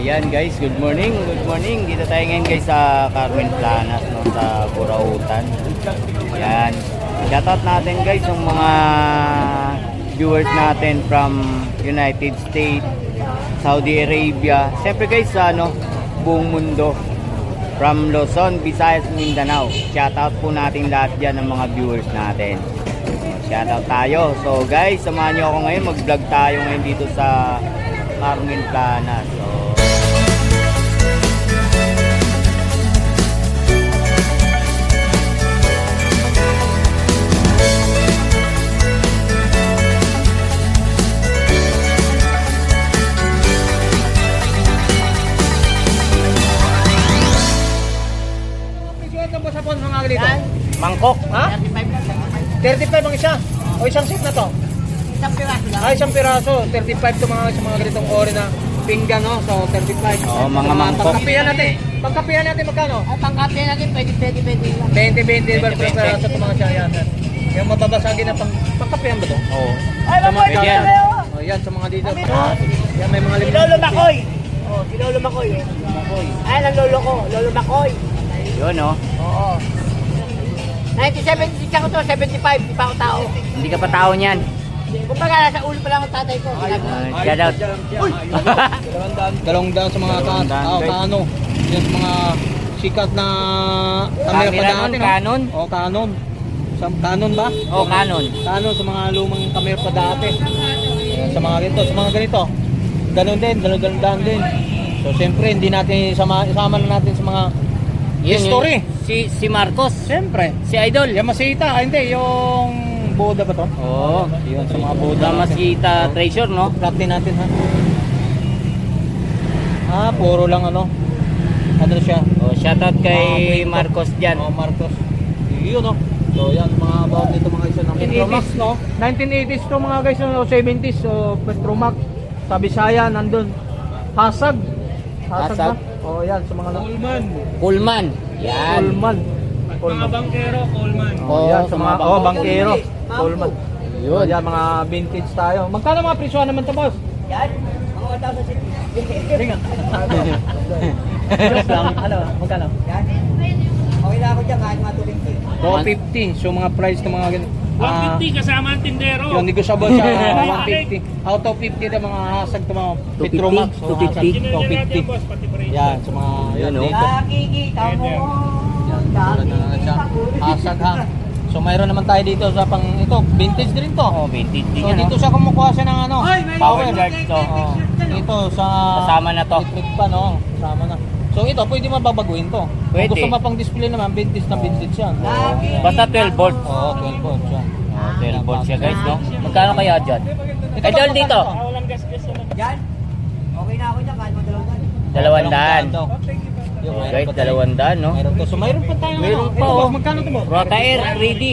Ayan guys, good morning, good morning. Dito tayo ngayon guys sa Carmen Planas, no, sa Burautan. Ayan. Shoutout natin guys yung mga viewers natin from United States, Saudi Arabia. Siyempre guys sa ano, buong mundo. From Luzon, Visayas, Mindanao. Shoutout po natin lahat dyan ng mga viewers natin. Shoutout tayo. So guys, samahan nyo ako ngayon. Mag-vlog tayo ngayon dito sa Carmen Planas. So, 35 ang isa. O isang set na to. Isang piraso lang. Ay, isang piraso. 35 to mga sa mga ganitong ori na pinggan, no? So, 35. Oo, mga Sa mangkok. Pagkapihan natin. Pagkapihan natin magkano? Ay, pangkape natin, pwede, pwede, pwede lang. 20, 20 per piraso to mga siya Yung mababasagin na pang pagkapihan ba to? Oo. Ay, Sa mga Pwede dito. yan. Oh, yan, sa mga dito. Yan, may mga limang. Lolo Makoy! Oh, si Lolo Makoy. Oh. Ay, ang lolo ko, Lolo Makoy. Yun oh. Oo. 1976 ako to, 75, di pa ako tao. Hindi ka pa tao niyan. Kumbaga, nasa ulo pa lang ang tatay ko. Ginagawa. Uh, shoutout. Dalawang daan sa mga Dalawang daan, tao, guys. kaano. Yan sa mga sikat na camera nun, no? Canon? O, Canon. Sa, Canon ba? Oh, Canon. Canon sa mga lumang camera pa dati. Ayan, sa mga ganito, sa mga ganito. Ganon din, dalawang daan din. So, siyempre, hindi natin isama, isama na natin sa mga Yun, history. yun. Si si Marcos. Siyempre. Si Idol. Yamasita, ah, hindi, yung Buddha ba to? Oo. Yun, sa mga Buddha. Damasita Treasure, no? Practice natin, ha? Ah, puro lang ano. Ano siya? Oh, shoutout kay kwento. Marcos dyan. Oh, Marcos. Yun, no? So, yan, mga about dito mga isa ng Petromax, no? 1980s to mga guys, no? 70s, so Petromax. Sa Bisaya, nandun. Hasag. Hasag, Hasag. ba? Oh, yan, sa mga... Coleman. Coolman. Yan. Coleman. Coleman. bangkero, Coleman. Oh, yan, sa mga... Oh, bangkero. Coleman. Yun, yan, mga vintage tayo. Magkano mga presyo naman to, boss? Yan, mga 1,000 Ringa. Joke lang. Ano, magkano? Yan. Okay na ako dyan, kahit mga 250. 250. So mga price ng mga ganun. Ah, 150 kasama ang tindero. yung negotiable sa 150. Out of 50 na mga hasag to mga 250, Petromax. So, 250. hasag, Ginagawa natin, 250. boss, pati pa rin. Yan, sa mga Yan, oh. dito. Nakikita mo. Yan, tulad na lang siya. Hasag ha. So mayroon naman tayo dito sa pang ito, vintage din to. Oh, vintage din So yan, dito siya kumukuha siya ng ano, Power charge to. Oo. Ito sa Kasama na to. electric pa no, kasama na. So ito pwede mababaguhin to. Pwede. Kung gusto mo pang display naman, vintage na vintage yan. Basta 12 volts. Oo, 12 volts yan. Oh, 12 volts siya guys, no? Magkano kaya dyan? Idol dito. Ah, walang gas-gas naman. Yan. Okay na ako dyan, kahit mga dalawang daan. Dalawang daan. Oh, guys, dalawang daan, no? Mayroon to. So mayroon pa tayo. Mayroon ano. pa, oh. Magkano to mo? Rota Air 3D.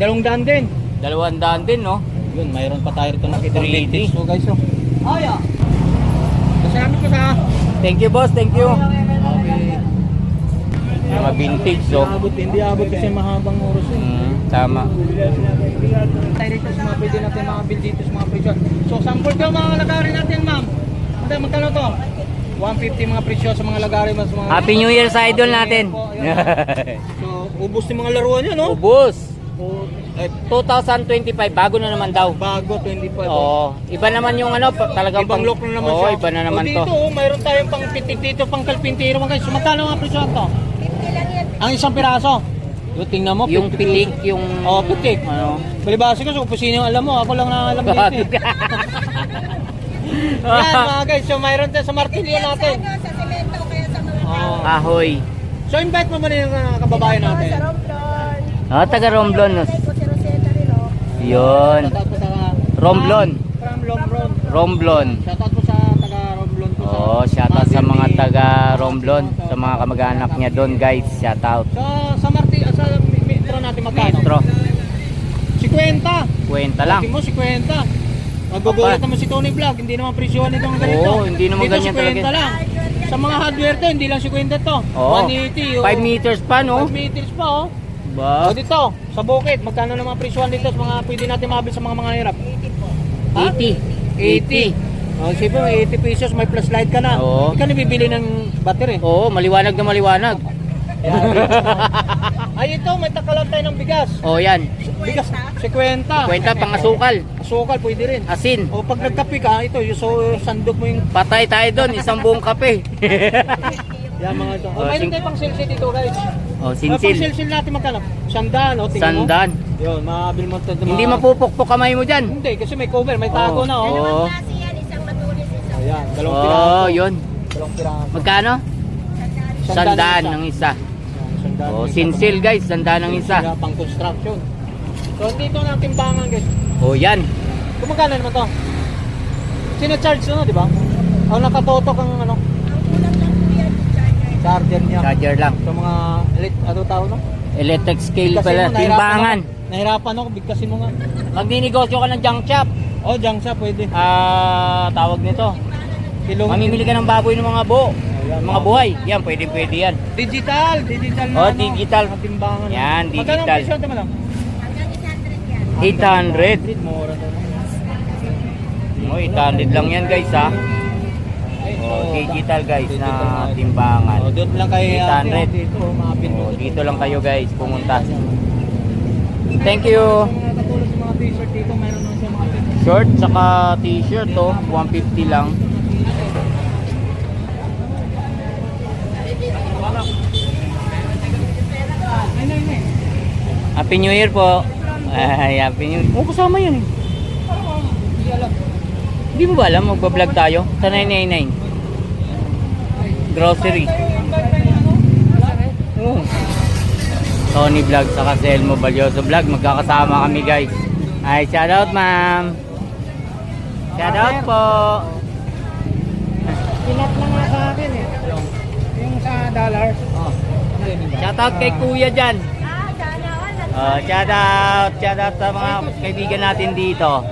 Dalawang daan din. Dalawang daan din, no? Yun, mayroon pa tayo rito nakita 380. vintage. So guys, so. Oh, yeah. Kasama ko sa Thank you, boss. Thank you. Okay. Mga vintage, so. Hindi abot, hindi abot kasi mahabang oras eh. Mm, tama. Tayo rito sa mga pwede natin dito sa mga presyo. So sample ko mga lagari natin ma'am. Ano magkano to? 150 mga presyo sa mga lagari mas mga Happy New Year sa idol natin. Po. So ubos yung mga laruan yun no? Ubus. O, Eh, 2025, bago na naman daw. bago 25. Oo. Iba naman yung ano, pa- talagang Ibang look na naman Oo, siya. iba na naman o, to. dito, oh, mayroon tayong pang pitik dito, pang kalpintero mga guys. So, magkano ang presyo to? Ang isang piraso. Yung tingnan mo, Yung 50 pilik, yung... Oh, pitik. Ano? Balibasa ko sa opisina yung alam mo, ako lang na alam dito. eh. Yan mga guys, so mayroon tayo sa martilyo natin. Oh. Kahoy. So invite mo muna yung uh, kababayan natin. Ah, taga Romblon. Yun. Romblon. From Romblon. Romblon. Shoutout po sa taga Romblon po. Oh, shoutout sa mga taga Romblon, sa mga kamag-anak niya doon, guys. Shoutout. Sa sa Marti sa metro natin magkano? Metro. 50. Kwenta lang. Sabi mo 50. Magugulat naman si Tony Vlog, hindi naman presyohan nito ang ganito. Oo, hindi naman Dito ganyan 50 talaga. lang. Sa mga hardware to, hindi lang 50 to. Oo. 180. oh. 5 meters pa, no? 5 meters pa oh. Ba? O dito, sa bukid, magkano naman presyohan dito sa mga pwede natin mabil sa mga mga hirap? Ha? 80. 80. Oh, sige po, 80 pesos, may flashlight ka na. Oo. Ikaw nabibili ng battery. Oo, maliwanag na maliwanag. Ay, ito, may takalan tayo ng bigas. oh, yan. Bigas, 50. Kwenta pang asukal. Asukal, pwede rin. Asin. O pag nagkape ka, ito, yung so, sandok mo yung Patay tayo doon, isang buong kape. yan mga ito. O, Oh, mayroon tayo pang silsil dito, guys. Oh, Ah, Pang sinsil. natin magkano? Sandaan, o, tingnan mo. Sandaan. Yun, mabil mo ito. Hindi mapupukpok kamay mo dyan. Hindi, kasi may cover, may tago Oo. na, oh. Oo. Kasi yan, isang matulis, isang Ayan, dalawang Oh, piraso. yun. Dalawang piraso. Magkano? Sandaan ng isa. Sandaan Oh, sinsil guys, sandaan ng isa. Pang construction. So dito na ang timbangan guys. Oh, yan. Kumagana naman to? Sina-charge na, di ba? O nakatotok ang ano, charger niya. Charger lang. Sa mga elite, ano tao no? Electric scale Bigkasin pala, mo, timbangan. ako. Nahirapan ako, bigkasin mo nga. Magninegosyo ka ng junk shop. Oh, junk shop pwede. Ah, tawag nito. Kilong. Mamimili ka ng baboy ng mga buo. Ayan, Mga buhay. Yan, pwede pwede yan. Digital, digital na Oh, ano, digital. timbangan. Yan, Magkano digital. presyo naman lang? 800. Mura to. Oh, 800 lang yan guys ha. Digital guys na timbangan. Oh, doon lang kay 800. dito, mapin mo. Oh, dito lang kayo guys pumunta. Thank you. Mga katulad sa mga t-shirt dito, mayroon naman siya mga t-shirt. Short saka t-shirt oh, 150 lang. Happy New Year po. Ay, Happy New Year. Oh, kasama yun eh. Hindi mo ba alam magbablog tayo sa 999? Grocery. Oh. Tony Vlog saka Selmo Balyoso Vlog. Magkakasama kami guys. Ay, shout out ma'am. Shout out po. Pinat na nga sa akin eh. Yung sa dollar. Oh. Shout out kay kuya dyan. Ah, sana all. Oh, shout out. Shout out sa mga kaibigan natin dito.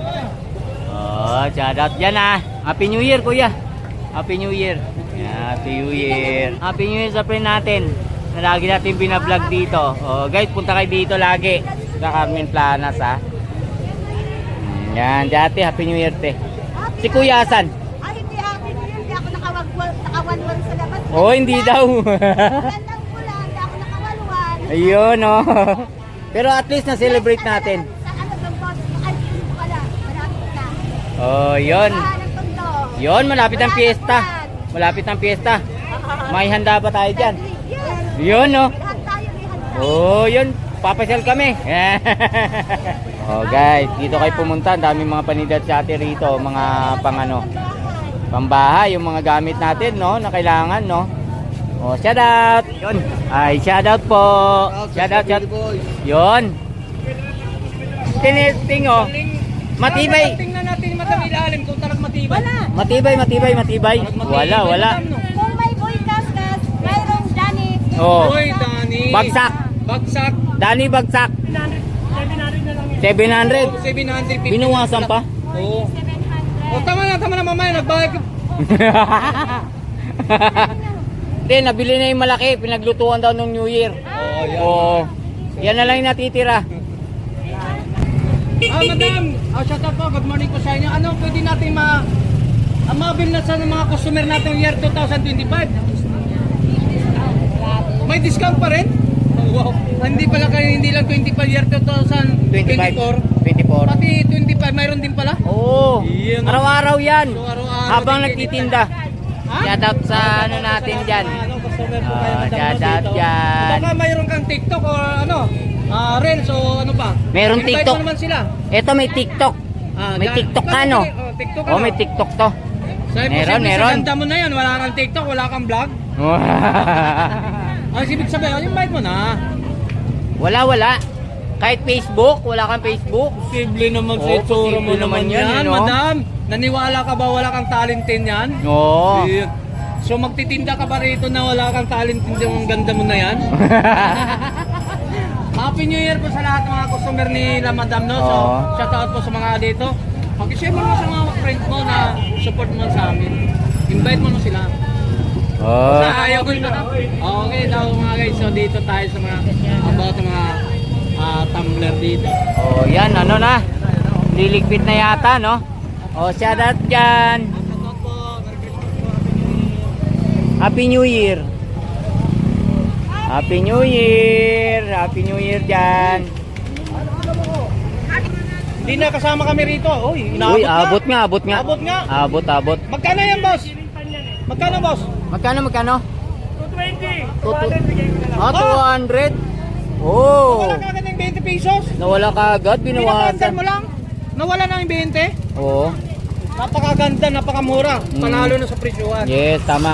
Oh, shout out dyan ah. Happy New Year kuya. Happy New Year. Yeah, Happy New Year. Happy New Year sa friend natin. Na lagi natin binablog dito. Oh, guys, punta kayo dito lagi. Sa Carmen Planas ah. Mm, Yan, dati Happy New Year te. Si Kuya Asan? Ay, hindi akin yun. Hindi ako nakawagwal, nakawanwan sa labas. Oh, hindi daw. Magandang pula, hindi ako nakawalwan. Ayun oh. Pero at least na-celebrate natin. Sa ano bang boss? Ay, pala. Malapit na. Oh, yun. Yon, malapit ang piyesta. Malapit ang piyesta. May handa ba tayo dyan? Yun, no? Oh, yun. Papasyal kami. oh, guys, dito kayo pumunta. Ang daming mga panidad sa atin rito. Mga pang ano, pambahay. Yung mga gamit natin, no? Na kailangan, no? Oh, shout out. Yun. Ay, shout out po. Shout out, shout Yun. Tinesting, oh. Matibay. Madam ilalim kung talagang matibay. Wala. Matibay, matibay, matibay. Wala, wala. Kung may boy kaskas, mayroong Johnny. Oh. Hoy, Dani. Bagsak. Bagsak. Dani bagsak. 700. 750. Binuwasan pa? Oo. 700. Oh, tama na, tama na mamaya. Nagbayad ka. Hindi, nabili na yung malaki. Pinaglutuan daw nung New Year. Oh, yan. Oo. Yan na lang yung natitira. Ah, madam. Oh, shout out po. Good morning po sa inyo. Ano pwede natin ma... Ang mabil na sa mga customer natin year 2025? May discount pa rin? Oh, wow. Ah, Hindi pala kayo, hindi lang 25 year 2024. 24. Pati 25, mayroon din pala? Oo. Iyan. Araw-araw yan. So, araw-araw Habang nagtitinda. Ha? Shout out sa ano natin dyan. Ano, customer po kayo, Ah, madam, shout out dyan. Baka mayroon kang TikTok or ano, ah Reels o ano pa? Meron Invite TikTok. mo naman sila. Ito may TikTok. Ah, May TikTok ka, no? Oh, TikTok Oh, may TikTok to. Sabi Meron, meron, meron. Sa ganda mo na yan, wala kang TikTok, wala kang vlog. Ang ibig sabihin, oh, invite mo na. wala, wala. Kahit Facebook, wala kang Facebook. Posible naman Oo, sa itsura mo posible naman naman yan, yan, eh, no? madam. Naniwala ka ba wala kang talentin yan? Oo. Yun. So magtitinda ka ba rito na wala kang talentin yung ganda mo na yan? Happy New Year po sa lahat mga customer ni La Madam, no? So, Oo. shout out po sa mga dito. Pag-share mo sa mga friend mo na support mo sa amin. Invite mo na sila. Oh. Sa ayaw ko na. Okay daw mga guys. So, dito tayo sa mga about sa mga ah, tumbler dito. Oh, yan ano na. Liligpit na yata, no? Oh, shout out dyan. Happy New Year. Happy New Year. Happy New Year dyan. Hindi na kasama kami rito. Uy, inaabot Uy, abot nga, abot nga. Abot nga. Abot, abot. Magkano yan, boss? Magkano, boss? Magkano, magkano? 220. Tutu- 200 bigay ko na lang. Ah, 200. Oh. Wala ka agad ng 20 pesos. Nawala ka agad, binawasan. mo lang. Nawala na yung 20. Oo. Napakaganda, napakamura. Mm. Panalo na sa presyuhan. Yes, tama.